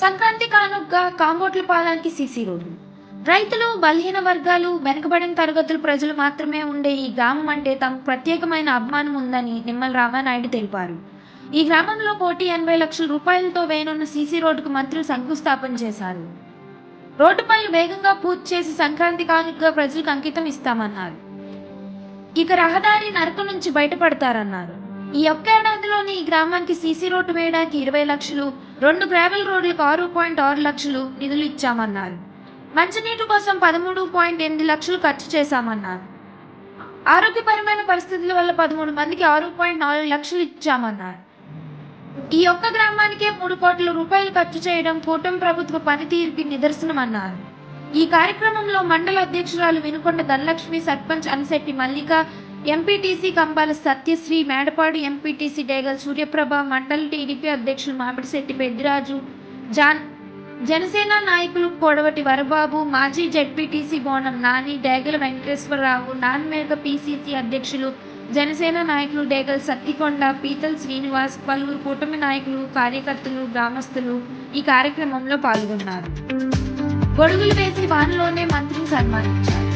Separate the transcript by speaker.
Speaker 1: సంక్రాంతి కానుగ్గా కాంబోట్ల పాలానికి సీసీ రోడ్డు. రైతులు బలహీన వర్గాలు వెనుకబడిన తరగతుల ప్రజలు మాత్రమే ఉండే ఈ గ్రామం అంటే తమకు ప్రత్యేకమైన అభిమానం ఉందని నిమ్మల రామానాయుడు తెలిపారు. ఈ గ్రామంలో కోటి ఎనభై లక్షల రూపాయలతో వేయనున్న సీసీ రోడ్డుకు మంత్రులు శంకుస్థాపన చేశారు. రోడ్డు పనులు వేగంగా పూర్తి చేసి సంక్రాంతి కానుకగా ప్రజలకు అంకితం ఇస్తామన్నారు. ఇక రహదారి నరక నుంచి బయటపడతారన్నారు. ఈ ఒక్క ఏడాదిలోని ఈ గ్రామానికి సీసీ రోడ్డు వేయడానికి ఇరవై లక్షలు రెండు గ్రావెల్ రోడ్లకు ఆరు పాయింట్ ఆరు లక్షలు నిధులు ఇచ్చామన్నారు. మంచినీటి కోసం పదమూడు పాయింట్ ఎనిమిది లక్షలు ఖర్చు చేశామన్నారు. ఆరోగ్యపరమైన పరిస్థితుల వల్ల పదమూడు మందికి ఆరు పాయింట్ నాలుగు లక్షలు ఇచ్చామన్నారు. ఈ ఒక్క గ్రామానికే మూడు కోట్ల రూపాయలు ఖర్చు చేయడం కూటమి ప్రభుత్వ పనితీరుకి నిదర్శనమన్నారు. ఈ కార్యక్రమంలో మండల అధ్యక్షురాలు వినుకొండ ధనలక్ష్మి సర్పంచ్ అనిశెట్టి మల్లిక ఎంపీటీసీ కంబాల సత్యశ్రీ మేడపాడు ఎంపీటీసీ డేగల్ సూర్యప్రభ మండల టీడీపీ అధ్యక్షులు మామిడిశెట్టి పెద్దిరాజు జాన్ జనసేన నాయకులు కొడవటి వరబాబు మాజీ జడ్పీటీసీ బోనం నాని డేగల వెంకటేశ్వరరావు నాన్మేక పీసీసీ అధ్యక్షులు జనసేన నాయకులు డేగల్ సత్తికొండ పీతల్ శ్రీనివాస్ పలువురు కూటమి నాయకులు కార్యకర్తలు గ్రామస్తులు ఈ కార్యక్రమంలో పాల్గొన్నారు. గొడుగులు వేసి వానలోనే మంత్రిని సన్మానించారు.